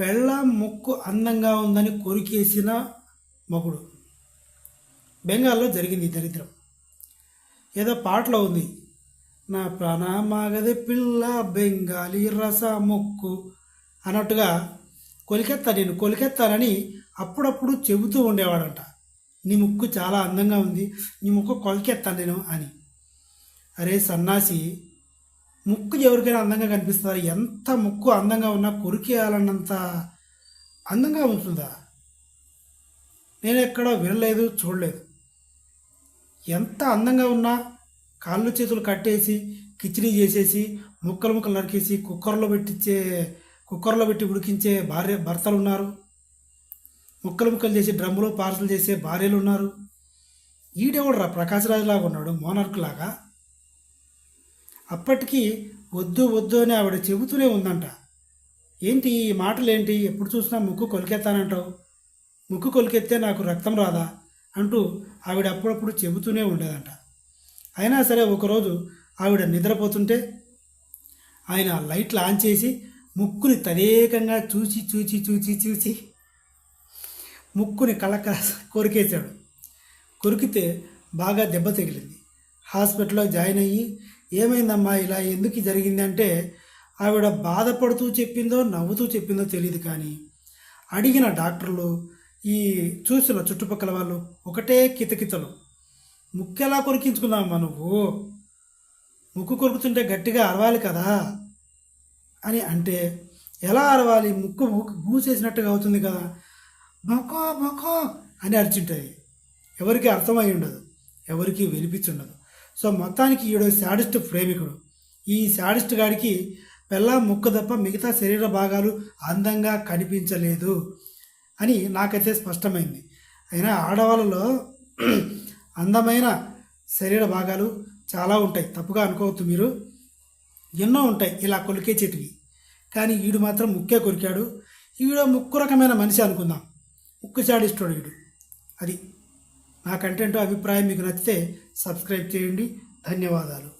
పెళ్ళ ముక్కు అందంగా ఉందని కొరికేసిన మగుడు బెంగాల్లో జరిగింది దరిద్రం. ఏదో పాటలో ఉంది. నా ప్రాణమాగది పిల్ల బెంగాలీ రస ముక్కు అన్నట్టుగా కొలికెత్తా నేను కొలికెత్తానని అప్పుడప్పుడు చెబుతూ ఉండేవాడంట. నీ ముక్కు చాలా అందంగా ఉంది. నీ ముక్కు కొలికెత్తాను నేను అని. అరే సన్నాసి ముక్కు ఎవరికైనా అందంగా కనిపిస్తారు. ఎంత ముక్కు అందంగా ఉన్నా కొరికేయాలన్నంత అందంగా ఉంటుందా? నేను ఎక్కడ వినలేదు చూడలేదు. ఎంత అందంగా ఉన్నా కాళ్ళు చేతులు కట్టేసి కిచిడీ చేసేసి ముక్కలు ముక్కలు నరికేసి కుక్కర్లో పెట్టించే కుక్కర్లో పెట్టి ఉడికించే భార్య భర్తలు ఉన్నారు. ముక్కలు ముక్కలు చేసి డ్రమ్ములో పార్సల్ చేసే భార్యలు ఉన్నారు. ఈడెవడరా? ప్రకాశరాజు లాగా ఉన్నాడు మోనార్క్ లాగా అప్పటికీ వద్దు వద్దు అని ఆవిడ చెబుతూనే ఉందంట. ఏంటి ఈ మాటలేంటి? ఎప్పుడు చూసినా ముక్కు కొలికెత్తానంటావు ముక్కు కొలికెత్తే నాకు రక్తం రాదా? అంటూ ఆవిడ అప్పుడప్పుడు చెబుతూనే ఉండేదంట. అయినా సరే ఒకరోజు ఆవిడ నిద్రపోతుంటే ఆయన లైట్లు ఆన్ చేసి ముక్కుని తదేకంగా చూచి చూచి చూచి చూచి ముక్కుని కళ్ళక కొరికేశాడు. కొరికితే బాగా దెబ్బ తగిలింది. హాస్పిటల్లో జాయిన్ అయ్యి ఏమైందమ్మా ఇలా ఎందుకు జరిగింది అంటే ఆవిడ బాధపడుతూ చెప్పిందో నవ్వుతూ చెప్పిందో తెలియదు కానీ అడిగిన డాక్టర్లు ఈ చూసిన చుట్టుపక్కల వాళ్ళు ఒకటే కితకితలు. ముక్కు ఎలా కొరికించుకున్నావమ్మా నువ్వు? ముక్కు కొరుకుతుంటే గట్టిగా అరవాలి కదా? అని అంటే ఎలా అరవాలి? ముక్కు ముక్కు మూసేసినట్టుగా అవుతుంది కదా? బొకో బొకో అని అరిచింటుంది. ఎవరికి అర్థమై ఉండదు. ఎవరికి వినిపించుండదు. సో మొత్తానికి ఈడు శాడిస్ట్ ప్రేమికుడు. ఈ శాడిస్ట్ గాడికి పెళ్ళ ముక్కు తప్ప మిగతా శరీర భాగాలు అందంగా కనిపించలేదు అని నాకైతే స్పష్టమైంది. అయినా ఆడవాళ్ళలో అందమైన శరీర భాగాలు చాలా ఉంటాయి. తప్పుగా అనుకోవద్దు మీరు. ఎన్నో ఉంటాయి ఇలా కొలికే చెట్టువి కానీ ఈడు మాత్రం ముక్కే కొరికాడు ఈడు ముక్కు రకమైన మనిషి అనుకుందాం. ముక్కు చాడిస్తాడు వీడు అది. నా కంటెంట్ అభిప్రాయం మీకు నచ్చితే సబ్స్క్రైబ్ చేయండి. ధన్యవాదాలు.